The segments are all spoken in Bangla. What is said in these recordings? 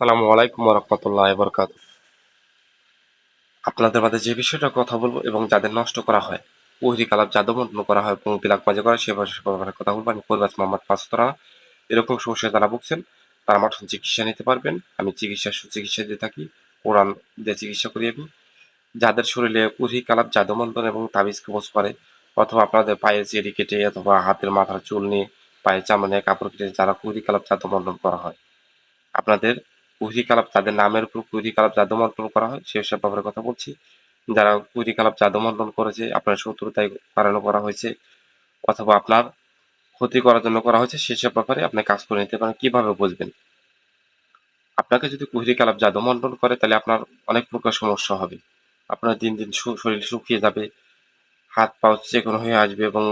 সালামু আলাইকুম রহমতুল্লাহ বরকাত আপনাদের মাঝে যে বিষয়টা কথা বলব এবং যাদের নষ্ট করা হয় উহরি কালাপ জাদুমন্ত্রণ করা হয় এবং বিলাক মাঝে করা, সে ব্যাপারে কথা বলব। আমি পরিবাস মোহাম্মদ পাঁচতরা এরকম সমস্যায় যারা ভুগছেন, তারা আমার চিকিৎসা নিতে পারবেন। আমি চিকিৎসা সুচিকিৎসা দিয়ে থাকি, কোরআন দিয়ে চিকিৎসা করি আমি। যাদের শরীরে উহরি কালাপ জাদুমন্ত্রণ এবং তাবিজ কবচ করে, অথবা আপনাদের পায়ের চেরি কেটে অথবা হাতের মাথার চুল নিয়ে পায়ের চামড়া নিয়ে কাপড় কেটে যারা কুহরি কালাপ জাদুমন্ত্রণ করা হয়, আপনাদের কুহরি কালাপ তাদের নামের উপর কুহরি কালাপ জাদু মন্ত্রণ করা হয় সেসব ব্যাপারে কথা বলছি। যারা কুহরি কালাপ জাদু মন্ত্রণ করেছে, আপনার শত্রুতায় কারণে করা হয়েছে অথবা আপনার ক্ষতি করার জন্য করা হয়েছে সেসব ব্যাপারে আপনি কাজ করে নিতে পারেন, কীভাবে বুঝবেন? আপনাকে যদি কুহরি কালাপ জাদু মন্ত্রণ করে, তাহলে আপনার অনেক প্রকার সমস্যা হবে। আপনার দিন দিন শরীর শুকিয়ে যাবে, হাত পা চেকন হয়ে আসবে এবং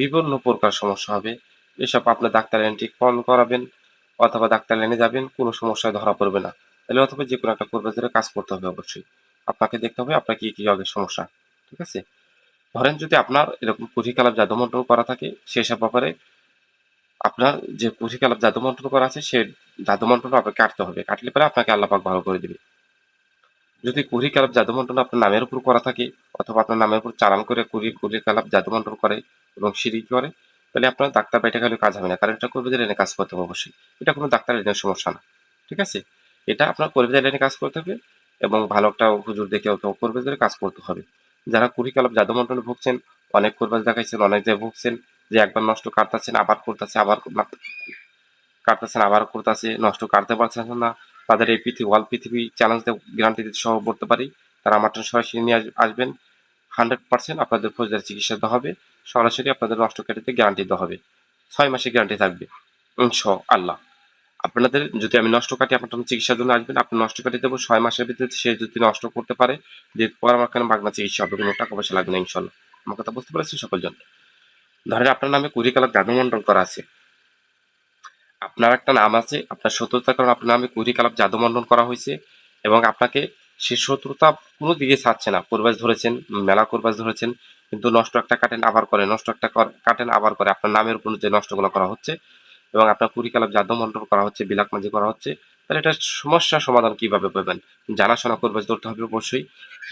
বিভিন্ন প্রকার সমস্যা হবে। এসব আপনার ডাক্তার এন্ট্রি কল করাবেন অথবা ডাক্তার লাইনে যাবেন, কোনো সমস্যায় ধরা পড়বে না। তাহলে অথবা যে কোনো একটা করবে ধরে কাজ করতে হবে অবশ্যই। আপনাকে দেখতে হবে আপনার কি কি আগে সমস্যা, ঠিক আছে? ধরেন যদি আপনার এরকম কুঠিকালাপ জাদুমন্ত্রণ করা থাকে সেসব ব্যাপারে আপনার যে কুঠিকালাপ জাদুমন্ত্রণ করা আছে, সে জাদুমন্ত্রণ আপনাকে কাটতে হবে। কাটলে পরে আপনাকে আল্লাপাক ভালো করে দেবে। যদি কুড়ি কালাপ জাদুমন্ত্রণ আপনার নামের উপর করা থাকে, অথবা আপনার নামের উপর চালান করে কুড়ি কুড়ি কালাপ জাদুমন্ত্রণ করে এবং সিঁড়ি করে তাহলে আপনার ডাক্তার বাইটা গেলে কাজ হবে না। কারণ এটা কর্মীদের লাইনে কাজ করতে হবে অবশ্যই। এটা কোনো ডাক্তার লাইনের সমস্যা না। ঠিক আছে? এটা আপনার কর্মীদের লাইনে কাজ করতে হবে এবং ভালো একটা হুজুর দেখে কর্মীদের কাজ করতে হবে। যারা কুড়ি কালাপ জাদুমন্ত্রণে ভুগছেন, অনেক কর্মী দেখাইছেন, অনেক জায়গায় ভুগছেন যে একবার নষ্ট কাটতেছেন, আবার করতেছে, আবার কাটতেছেন, আবার করতেছে, নষ্ট কাটতে পারছেন না। তাদের এই পৃথিবী ওয়াল পৃথিবী চ্যালেঞ্জ গ্যারান্টি দিতে সহ করতে পারি। তারা আমার সরাসরি নিয়ে আসবেন। হান্ড্রেড পার্সেন্ট আপনাদের ফৌজদারি চিকিৎসা হবে। সরাসরি আপনাদের নষ্ট কেটেতে গ্যারান্টি দেওয়া হবে। ছয় মাসে গ্যারান্টি থাকবে। ইনশা আল্লাহ আপনাদের যদি আমি নষ্ট কাটি আপনার চিকিৎসার জন্য আসবেন, আপনি নষ্ট কাটি দেবো, ছয় মাসের ভিতরে সে যদি নষ্ট করতে পারে পর আমার কেন বাগনা চিকিৎসা হবে, কোনো টাকা পয়সা লাগবে না ইনশাল্লাহ আমার কথা বুঝতে পারছেন সকলজন? ধরেন আপনার নামে কুড়ি কালার জাদুমন্ডল করা আছে। আপনার একটা নাম আছে, আপনার শত্রুতার কারণে আপনার নামে কুড়ি কালাপ জাদুমন্ডন করা হয়েছে এবং আপনাকে সে শত্রুতা কোনো দিকে ছাড়ছে না। কোরবাজ ধরেছেন, মেলা কোরবাজ ধরেছেন কিন্তু নষ্ট একটা কাটেন আবার করে, নষ্ট একটা কাটেন আবার করে। আপনার নামের উপর যে নষ্টগুলো করা হচ্ছে এবং আপনার কুড়ি যাদব জাদুমন্ডন করা হচ্ছে, বিলাক মাঝি করা হচ্ছে, তাহলে এটা সমস্যার সমাধান কীভাবে পাবেন? জানাশোনা করবে ধরতে হবে অবশ্যই।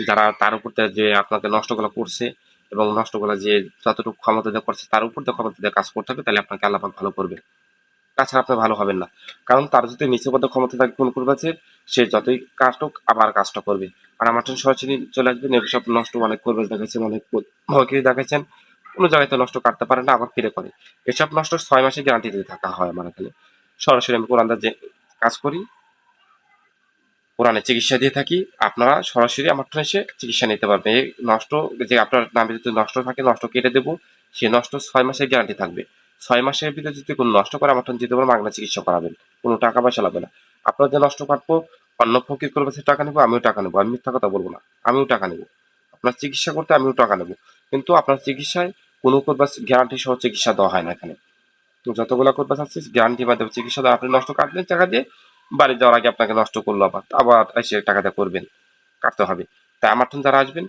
যারা তার উপর যে আপনাকে নষ্টগুলো করছে এবং নষ্টগুলো যে যতটুকু ক্ষমতা দিয়ে করছে, তার উপর দিয়ে ক্ষমতা দিয়ে কাজ করতে হবে, তাহলে আপনাকে আল্লাপাক ভালো করবে। তাছাড়া আপনি ভালো হবেন না। কারণ তার যদি নিচে পদে ক্ষমতা থাকে কোন করবে সে যতই কাজটা হোক, আবার কাজটা করবে। আর আমার সরাসরি চলে আসবে এগুলো সব নষ্ট অনেক করবে দেখাচ্ছেন অনেক ভাগ্যে দেখাচ্ছেন কোনো জায়গায় তো নষ্ট কাটতে পারে না, আবার ফিরে করে। এসব নষ্ট ছয় মাসে গ্যারান্টি দিয়ে থাকা হয় আমার এখানে। সরাসরি আমি কোরআনদার যে কাজ করি কোরআনে চিকিৎসা দিয়ে থাকি, আপনারা সরাসরি আমার এসে চিকিৎসা নিতে পারবেন। এই নষ্ট যে আপনার নামে যদি নষ্ট থাকে, নষ্ট কেটে দেবো, সে নষ্ট ছয় মাসের গ্যারান্টি থাকবে। ছয় মাসের ভিতরে যদি কোনো নষ্ট করে আমার যেতে পারে মাগনা চিকিৎসা করাবেন, কোনো টাকা পয়সা লাগবে না। আপনার যে নষ্ট কাটবো অন্য ফকির করবে, সে টাকা নেব, আমিও টাকা নেব। আমি মিথ্যা কথা বলব না, আমিও টাকা নেব। আপনার চিকিৎসা করতে আমিও টাকা নেব। কিন্তু আপনার চিকিৎসায় কোনো করবার গ্যারান্টি সহ চিকিৎসা দেওয়া হয় না এখানে। যতগুলো করবার আছে গ্যারান্টি মাধ্যমে চিকিৎসা দেওয়া, আপনি নষ্ট কাটবেন টাকা দিয়ে বাড়ি যাওয়ার আগে আপনাকে নষ্ট করল আবার আবার এসে টাকা দিয়ে করবেন, কাটতে হবে। তাই আমার যারা আসবেন,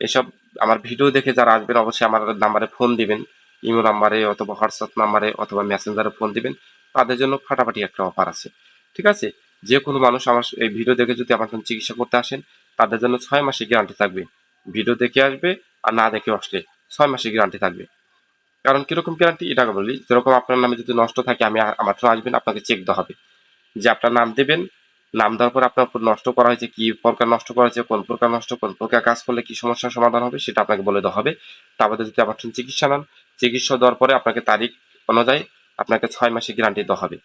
এসব আমার ভিডিও দেখে যারা আসবেন, অবশ্যই আমার নাম্বারে ফোন দিবেন। ইমো নাম্বারে অথবা হোয়াটসঅ্যাপ নাম্বারে অথবা মেসেঞ্জারে ফোন দিবেন। তাদের জন্য ফাটাফাটি একটা অফার আছে। ঠিক আছে? যে কোনো মানুষ আমার এই ভিডিও দেখে যদি আমার জন্য চিকিৎসা করতে আসেন, তাদের জন্য ছয় মাসে গ্যারান্টি থাকবে। ভিডিও দেখে আসবে আর না দেখে আসলে ছয় মাসে গ্যারান্টি থাকবে। কারণ কীরকম গ্যারান্টি? এটা বলি, যেরকম আপনার নামে যদি নষ্ট থাকে, আমি আমার জন্য আসবেন, আপনাকে চেক দেওয়া হবে। যে আপনার নাম দেবেন, নাম দেওয়ার পর আপনার উপর নষ্ট করা হয়েছে, কি প্রকার নষ্ট করা হয়েছে, কোন প্রকার নষ্ট, কোন প্রকার কাজ করলে কি সমস্যার সমাধান হবে, সেটা আপনাকে বলে দেওয়া হবে। তারপরে যদি আবার চিকিৎসা নেন চিকিৎসা দেওয়ার পরে আপনাকে তারিখ অনুযায়ী আপনাকে ছয় মাসের গ্যারান্টি দেওয়া হবে।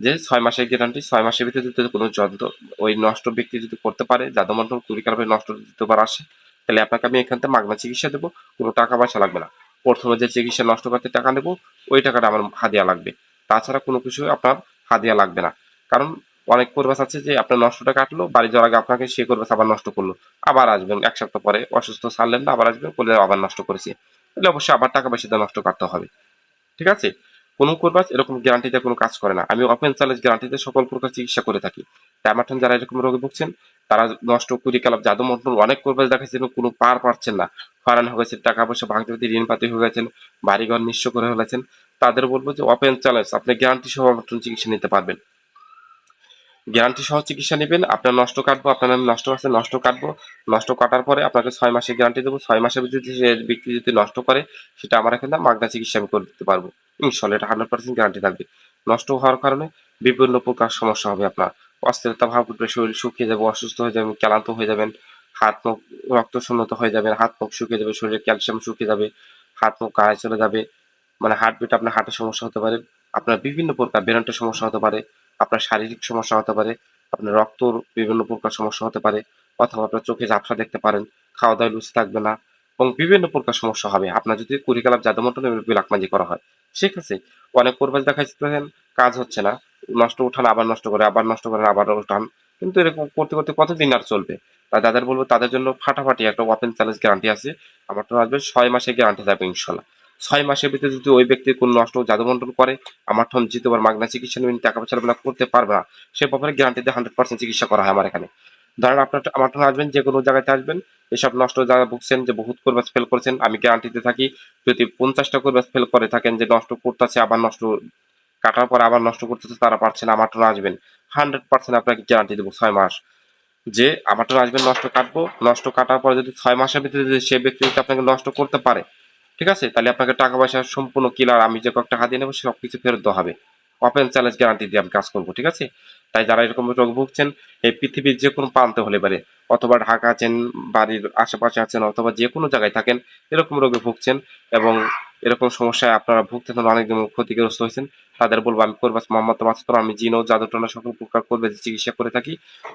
যে ছয় মাসের গ্যারান্টি ছয় মাসের ভিতরে যদি কোনো যন্ত্র ওই নষ্ট ব্যক্তি যদি করতে পারে জাদুমন্ত্র কারণে নষ্ট দিতে পারে আসে, তাহলে আপনাকে আমি এখান থেকে মাগনা চিকিৎসা দেবো, কোনো টাকা পয়সা লাগবে না। প্রথমে যে চিকিৎসা নষ্ট করতে টাকা নেব, ওই টাকাটা আমার হাদিয়া লাগবে। তাছাড়া কোনো কিছু আপনার হাদিয়া লাগবে না। কারণ অনেক পরিবেশ আছে যে আপনার নষ্টটা কাটলো, বাড়ি যাওয়ার আগে আপনাকে সে করবে আবার নষ্ট করল। আবার আসবেন, এক সপ্তাহ পরে অসুস্থ ছাড়লেন না, আবার আসবেন করলে আবার নষ্ট করেছে। তাহলে অবশ্যই আবার টাকা পয়সা নষ্ট কাটতে হবে। ঠিক আছে? কোনো করবাস এরকম গ্যারান্টিতে কোনো কাজ করে না। আমি ওপেন চ্যালেঞ্জ গ্যারান্টিতে সকল প্রকার চিকিৎসা করে থাকি। ট্যামাটন যারা এরকম রোগে ভুগছেন, তারা নষ্ট কুড়ি কালাপ জাদু মন্ত্রণ অনেক করবাস দেখাচ্ছেন কোনো পার পাচ্ছেন না। হয়রান হয়ে গেছে, টাকা পয়সা ভাঙতে ভাঙতে ঋণপাতি হয়ে গেছেন, বাড়িঘর নিঃস্ব করে ফেলেছেন। তাদের বলব যে ওপেন চ্যালেঞ্জ আপনি গ্যারান্টি সহ চিকিৎসা নিতে পারবেন। গ্যারান্টি সহ চিকিৎসা নেবেন। আপনার নষ্ট কাটবো, আপনার নামে নষ্ট আছে, নষ্ট কাটবো। নষ্ট কাটার পরে আপনাকে ছয় মাসের গ্যারান্টি দেবো। ছয় মাসের যদি সে ব্যক্তি যদি নষ্ট করে, সেটা আমার এখানে মাগনা চিকিৎসা আমি করে দিতে পারব। ইনশাল্লাহ এটা হান্ড্রেড পার্সেন্ট গ্যারান্টি থাকবে। নষ্ট হওয়ার কারণে বিভিন্ন প্রকার সমস্যা হবে আপনার। অস্থিরতা ভাব উঠবে, শরীর শুকিয়ে যাবে, অসুস্থ হয়ে যাবেন, ক্লান্ত হয়ে যাবেন, হাত মুখ, রক্ত শূন্যতা হয়ে যাবে, হাত মুখ শুকিয়ে যাবে, শরীরে ক্যালসিয়াম শুকিয়ে যাবে, হাত মুখ গায়ে চলে যাবে। মানে হার্টবিট আপনার হার্টের সমস্যা হতে পারে। আপনার বিভিন্ন প্রকার বেরোনটের সমস্যা হতে পারে। আপনার শারীরিক সমস্যা হতে পারে, আপনার রক্তর বিভিন্ন প্রকার সমস্যা হতে পারে, অথবা আপনার চোখে ঝাপসা দেখতে পারেন খাওয়া দাওয়া লুচি থাকবে না, এবং বিভিন্ন প্রকার সমস্যা হবে। আপনার যদি কুড়িকালাপ জাদুমন্টন এবং বিলাকমাজি করা হয়, ঠিক আছে? অনেক দেখা দেখাচ্ছেন কাজ হচ্ছে না, নষ্ট উঠান, আবার নষ্ট করে, আবার নষ্ট করেন, আবার উঠান, কিন্তু এরকম করতে করতে কতদিন আর চলবে? তাই যাদের বলব তাদের জন্য ফাটাফাটি একটা ওপেন চ্যালেঞ্জ গ্যারান্টি আছে, আমার তো আসবে ছয় মাসে গ্যারান্টি থাকবে ইনশাল্লাহ। ছয় মাসের ভিতরে যদি ওই ব্যক্তি কোনো নষ্ট জাদুমন্ডল করে, আমার ঠন জিতবার মাগনা চিকিৎসা নেবেন টাকা পয়সা আপনার করতে পারবে না। সে ব্যাপারে গ্যারান্টি দিয়ে হান্ড্রেড পার্সেন্ট চিকিৎসা করা হয় আমার এখানে। ধরেন আপনার আমার ঠন আসবেন, যে কোনো জায়গাতে আসবেন, এসব নষ্ট যারা ভুগছেন, যে বহুত করবাস ফেল করেছেন, আমি গ্যারান্টিতে থাকি, যদি পঞ্চাশটা করবাস ফেল করে থাকেন, যে নষ্ট করতেছে, আবার নষ্ট কাটার পর আবার নষ্ট করতেছে, তারা পারছে না, আমার ঠন আসবেন। হান্ড্রেড পার্সেন্ট আপনাকে গ্যারান্টি দেবো ছয় মাস। যে আমার ঠন আসবেন, নষ্ট কাটবো, নষ্ট কাটার পর যদি ছয় মাসের ভিতরে যদি সে ব্যক্তি যদি আপনাকে নষ্ট করতে পারে ঠিক আছে? তাহলে আপনাকে টাকা পয়সা সম্পূর্ণ কিলার আমি যে কয়েকটা হাতিয়ে নেব সব কিছু ফেরত দেওয়া হবে। ওপেন চ্যালেঞ্জ গ্যারান্টি দিয়ে আমি কাজ করব, ঠিক আছে? তাই যারা এরকম রোগ ভুগছেন, এই পৃথিবীর যে কোনো প্রান্তে হলে পারে, অথবা ঢাকা আছেন, বাড়ির আশেপাশে আছেন, অথবা যে কোনো জায়গায় থাকেন, এরকম রোগে ভুগছেন এবং এরকম সমস্যায় আপনারা ভুগতে ভুগতেন অনেকদিন ক্ষতিগ্রস্ত হয়েছেন, তাদের বলব আমি করবাস মোহাম্মদ মাসুদ আমি জিনো জাদুটনা সকল প্রকার করবে, চিকিৎসা করে থাকি।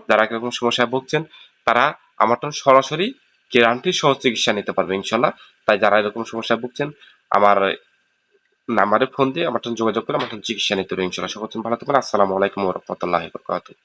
যারা এরকম সমস্যায় ভুগছেন, তারা আমার সরাসরি গ্যারান্টি সহ চিকিৎসা নিতে পারবে, ইনশাল্লাহ। তাই যারা এরকম সমস্যায় ভুগছেন, আমার নাম্বারে ফোন দিয়ে আমার যোগাযোগ করে আমার চিকিৎসা নিতে হবে ইনশাল্লাহ। সকল ভালো থাকবেন। আসসালামু আলাইকুম রহমতুল্লাহ বরকাতুহ।